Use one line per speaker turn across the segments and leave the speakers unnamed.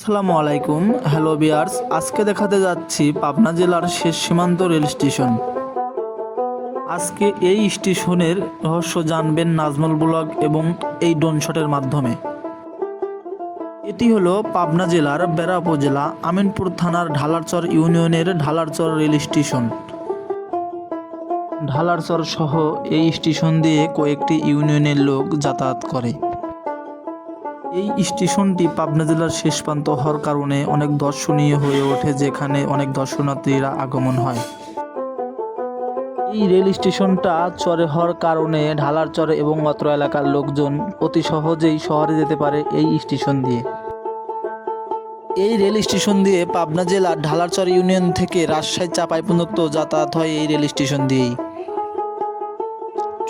আসসালামু আলাইকুম। হ্যালো বিয়ার্স আজকে দেখাতে যাচ্ছি পাবনা জেলার শেষ সীমান্ত রেল স্টেশন। আজকে এই স্টেশনের রহস্য জানবেন নাজমুল ব্লগ এবং এই ডোনশটের মাধ্যমে। এটি হলো পাবনা জেলার বেড়া উপজেলা আমিনপুর থানার ঢালারচর ইউনিয়নের ঢালারচর রেল স্টেশন। ঢালারচর সহ এই স্টেশন দিয়ে কয়েকটি ইউনিয়নের লোক যাতায়াত করে। এই স্টেশনটি পাবনা জেলার শেষ প্রান্ত হওয়ার কারণে অনেক দর্শনীয় হয়ে ওঠে, যেখানে অনেক দর্শনার্থীরা আগমন হয়। এই রেল স্টেশনটা চরে হওয়ার কারণে ঢালার চরে এবং অত্র এলাকার লোকজন অতি সহজেই শহরে যেতে পারে এই স্টেশন দিয়ে। এই রেল স্টেশন দিয়ে পাবনা জেলার ঢালারচর ইউনিয়ন থেকে রাজশাহী চাপাই পর্যন্ত যাতায়াত হয় এই রেল স্টেশন দিয়েই।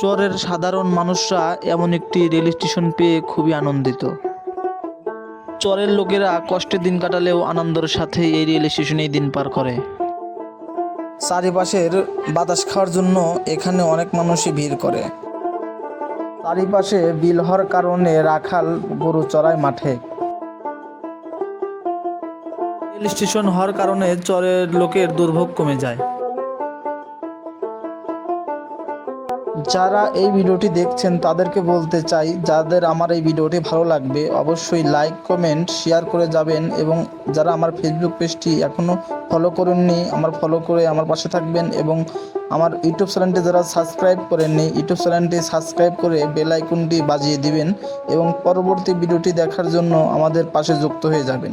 চরের সাধারণ মানুষরা এমন একটি রেল স্টেশন পেয়ে খুবই আনন্দিত। চরের লোকেরা কষ্টে দিন কাটালেও আনন্দের সাথে এই রেল স্টেশনেই দিন পার করে। চারিপাশের বাতাস খাওয়ার জন্য এখানে অনেক মানুষই ভিড় করে। চারিপাশে বিল হওয়ার কারণে রাখাল গরু চড়ায় মাঠে। রেল স্টেশন হওয়ার কারণে চরের লোকের দুর্ভোগ কমে যায়। যারা এই ভিডিওটি দেখছেন, তাদেরকে বলতে চাই, যাদের আমার এই ভিডিওটি ভালো লাগবে, অবশ্যই লাইক, কমেন্ট, শেয়ার করে যাবেন এবং যারা আমার ফেসবুক পেজটি এখনও ফলো করেননি, আমার ফলো করে আমার পাশে থাকবেন এবং আমার ইউটিউব চ্যানেলটি যারা সাবস্ক্রাইব করেননি ইউটিউব চ্যানেলটি সাবস্ক্রাইব করে বেল বাজিয়ে দিবেন এবং পরবর্তী ভিডিওটি দেখার জন্য আমাদের পাশে যুক্ত হয়ে যাবেন।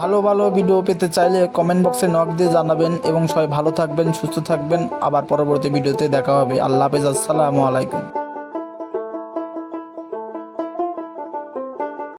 ভালো ভালো ভিডিও পেতে চাইলে কমেন্ট বক্সে নক দিয়ে জানাবেন এবং সবাই ভালো থাকবেন, সুস্থ থাকবেন। আবার পরবর্তী ভিডিওতে দেখা হবে। আল্লাহ হাফেজ, আসসালামু আলাইকুম।